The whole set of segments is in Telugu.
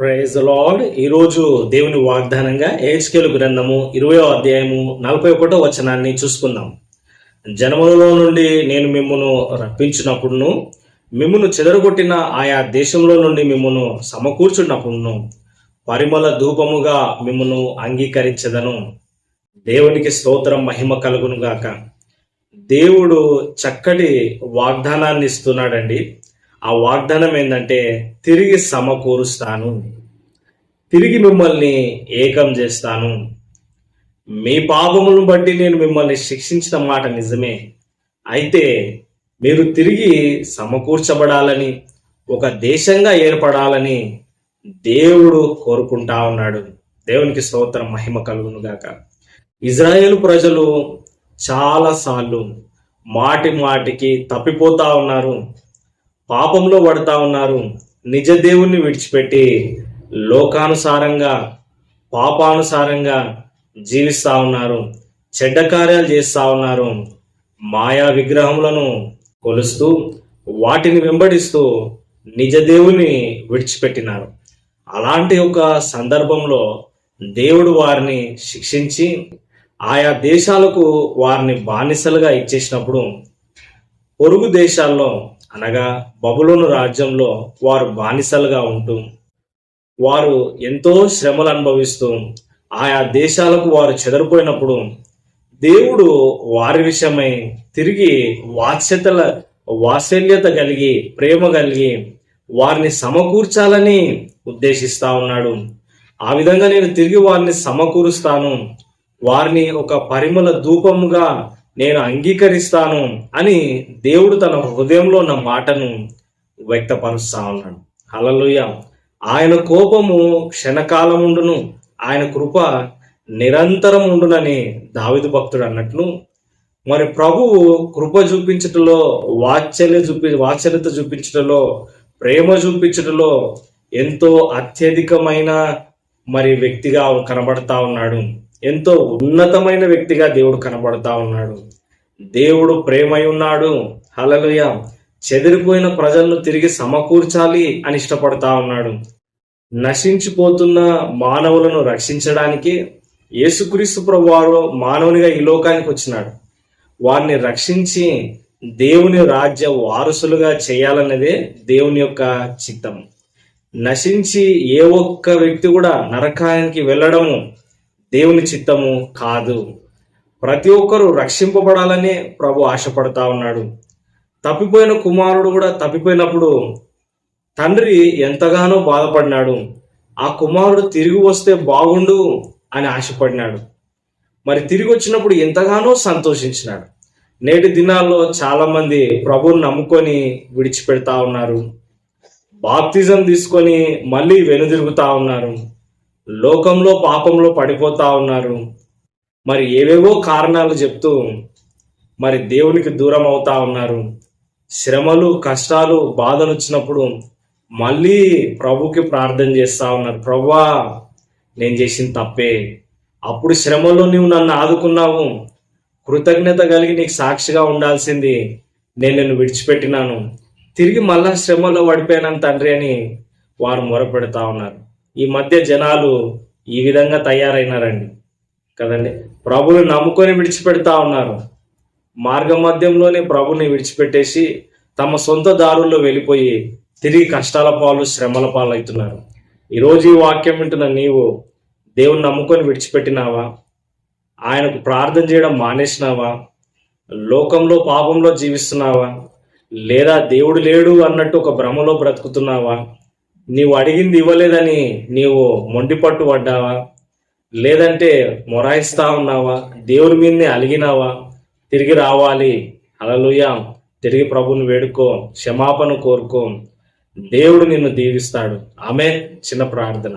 ప్రైజ్ లార్డ్ ఈరోజు దేవుని వాగ్దానంగా ఏహెచ్కేలు గ్రంథము ఇరవయో అధ్యాయము నలభై ఒకటో వచనాన్ని చూసుకుందాం. జనములలో నుండి నేను మిమ్మను రప్పించినప్పుడును మిమ్మను చెదరగొట్టిన ఆయా దేశంలో నుండి మిమ్మను సమకూర్చున్నప్పుడును పరిమళ ధూపముగా మిమ్మను అంగీకరించదను. దేవునికి స్తోత్రం మహిమ కలుగును గాక దేవుడు చక్కటి వాగ్దానాన్ని ఇస్తున్నాడండి. ఆ వాగ్దానం ఏంటంటే తిరిగి సమకూరుస్తాను. తిరిగి మిమ్మల్ని ఏకం చేస్తాను. మీ పాపములను బట్టి నేను మిమ్మల్ని శిక్షించిన మాట నిజమే. అయితే మీరు తిరిగి సమకూర్చబడాలని ఒక దేశంగా ఏర్పడాలని దేవుడు కోరుకుంటా ఉన్నాడు. దేవునికి స్తోత్రం మహిమ కలుగును గాక. ఇజ్రాయేల్ ప్రజలు చాలాసార్లు మాటి మాటికి తప్పిపోతా ఉన్నారు. పాపంలో పడతా ఉన్నారు. నిజ దేవుణ్ణి విడిచిపెట్టి లోకానుసారంగా పాపానుసారంగా జీవిస్తూ ఉన్నారు. చెడ్డ కార్యాలు చేస్తూ ఉన్నారు. మాయా విగ్రహములను కొలుస్తూ వాటిని వెంబడిస్తూ నిజ దేవుని విడిచిపెట్టినారు. అలాంటి ఒక సందర్భంలో దేవుడు వారిని శిక్షించి ఆయా దేశాలకు వారిని బానిసలుగా ఇచ్చేసినప్పుడు పొరుగు దేశాల్లో అనగా బబులోను రాజ్యంలో వారు బానిసలుగా ఉంటూ వారు ఎంతో శ్రమలు అనుభవిస్తూ ఆయా దేశాలకు వారు చెదరిపోయినప్పుడు దేవుడు వారి విషయమై తిరిగి వాత్స్యతల వాత్సల్యత కలిగి ప్రేమ కలిగి వారిని సమకూర్చాలని ఉద్దేశిస్తా ఉన్నాడు. ఆ విధంగా నేను తిరిగి వారిని సమకూరుస్తాను. వారిని ఒక పరిమళ ధూపముగా నేను అంగీకరిస్తాను అని దేవుడు తన హృదయంలో ఉన్న మాటను వ్యక్తపరుస్తా ఉన్నాడు హలలుయ ఆయన కోపము క్షణకాలం ఉండును ఆయన కృప నిరంతరం ఉండునని దావిదు భక్తుడు అన్నట్లు మరి ప్రభువు కృప చూపించటంలో వాత్సల్య చూపి వాత్సల్యత చూపించటంలో ప్రేమ చూపించటంలో ఎంతో అత్యధికమైన మరి వ్యక్తిగా కనబడతా ఉన్నాడు. ఎంతో ఉన్నతమైన వ్యక్తిగా దేవుడు కనబడతా ఉన్నాడు. దేవుడు ప్రేమై ఉన్నాడు. హలలుయ చెదిరిపోయిన ప్రజలను తిరిగి సమకూర్చాలి అని ఇష్టపడతా ఉన్నాడు. నశించిపోతున్న మానవులను రక్షించడానికి యేసుక్రీస్తు ప్రభువారు మానవునిగా ఈ లోకానికి వచ్చినాడు. వారిని రక్షించి దేవుని రాజ్య వారసులుగా చేయాలన్నదే దేవుని యొక్క చిత్తం. నశించి ఏ ఒక్క వ్యక్తి కూడా నరకానికి వెళ్ళడము దేవుని చిత్తము కాదు. ప్రతి ఒక్కరూ రక్షింపబడాలని ప్రభు ఆశపడతా ఉన్నాడు. తప్పిపోయిన కుమారుడు కూడా తప్పిపోయినప్పుడు తండ్రి ఎంతగానో బాధపడినాడు. ఆ కుమారుడు తిరిగి వస్తే బాగుండు అని ఆశపడినాడు. మరి తిరిగి వచ్చినప్పుడు ఎంతగానో సంతోషించినాడు. నేటి దినాల్లో చాలామంది ప్రభువుని నమ్ముకొని విడిచిపెడతా ఉన్నారు. బాప్తిజం తీసుకొని మళ్ళీ వెనుదిరుగుతా ఉన్నారు. లోకంలో పాపంలో పడిపోతా ఉన్నారు. మరి ఏవేవో కారణాలు చెప్తూ మరి దేవునికి దూరం అవుతా ఉన్నారు. శ్రమలు కష్టాలు బాధలు వచ్చినప్పుడు మళ్ళీ ప్రభుకి ప్రార్థన చేస్తా ఉన్నారు. ప్రభా నేను చేసిన తప్పే. అప్పుడు శ్రమలో నువ్వు నన్ను ఆదుకున్నావు. కృతజ్ఞత కలిగి నీకు సాక్షిగా ఉండాల్సింది. నేను నిన్ను విడిచిపెట్టినాను. తిరిగి మళ్ళా శ్రమలో పడిపోయాను తండ్రి అని వారు మొరపెడతా ఉన్నారు. ఈ మధ్య జనాలు ఈ విధంగా తయారైనారండి. కదండి? ప్రభుని నమ్ముకొని విడిచిపెడతా ఉన్నారు. మార్గ మధ్యంలోనే ప్రభుని విడిచిపెట్టేసి తమ సొంత దారుల్లో వెళ్ళిపోయి తిరిగి కష్టాల పాలు శ్రమల పాలు అవుతున్నారు. ఈరోజు ఈ వాక్యం వింటున్న నీవు దేవుని నమ్ముకొని విడిచిపెట్టినావా? ఆయనకు ప్రార్థన చేయడం మానేసినావా? లోకంలో పాపంలో జీవిస్తున్నావా? లేదా దేవుడు లేడు అన్నట్టు ఒక భ్రమలో బ్రతుకుతున్నావా? నీవు అడిగింది ఇవ్వలేదని నీవు మొండి పట్టు పడ్డావా? లేదంటే మొరాయిస్తా ఉన్నావా? దేవుని మీదనే అలిగినావా? తిరిగి రావాలి. అలలుయ తిరిగి ప్రభుని వేడుకో. క్షమాపణ కోరుకో. దేవుడు నిన్ను దీవిస్తాడు. ఆమె చిన్న ప్రార్థన.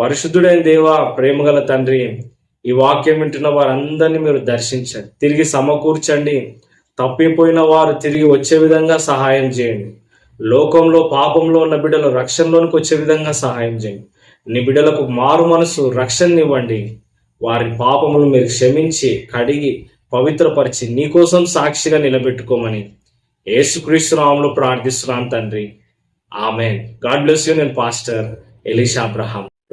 పరిశుద్ధుడైన దేవా ప్రేమగల తండ్రి ఈ వాక్యం వింటున్న వారందరినీ మీరు దర్శించండి. తిరిగి సమకూర్చండి. తప్పిపోయిన వారు తిరిగి వచ్చే విధంగా సహాయం చేయండి. లోకంలో పాపంలో ఉన్న బిడ్డలు రక్షణలోనికి వచ్చే విధంగా సహాయం చేయండి. నీ బిడ్డలకు మారు మనసు రక్షణనివ్వండి వారి పాపములు మీరు క్షమించి కడిగి పవిత్రపరిచి నీకోసం సాక్షిగా నిలబెట్టుకోమని యేసుక్రీస్తు ప్రార్థిస్తున్నాను తండ్రి. ఆమె గాడ్ బ్లెస్ యూ నేను pastor Elisha Abraham.